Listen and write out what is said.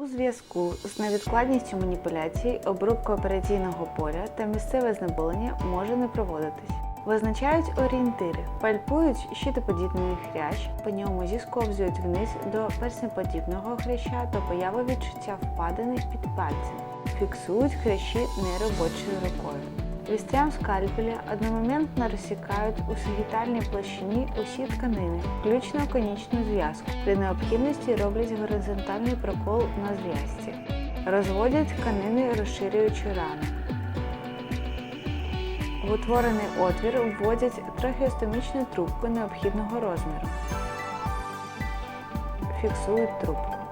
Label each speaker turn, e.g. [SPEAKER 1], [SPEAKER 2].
[SPEAKER 1] У зв'язку з невідкладністю маніпуляцій, обробка операційного поля та місцеве знеболення може не проводитись. Визначають орієнтири, пальпують щитоподібний хрящ, по ньому зісковзують вниз до перснеподібного хряща та появи відчуття впадини під пальцем. Фіксують хрящі неробочою рукою. Вістрям скальпеля одномоментно розсікають у сагітальній площині усі тканини, включно конічну зв'язку. При необхідності роблять горизонтальний прокол на зв'язці. Розводять тканини, розширюючи рану. В утворений отвір вводять трахеостомічну трубку необхідного розміру. Фіксують трубку.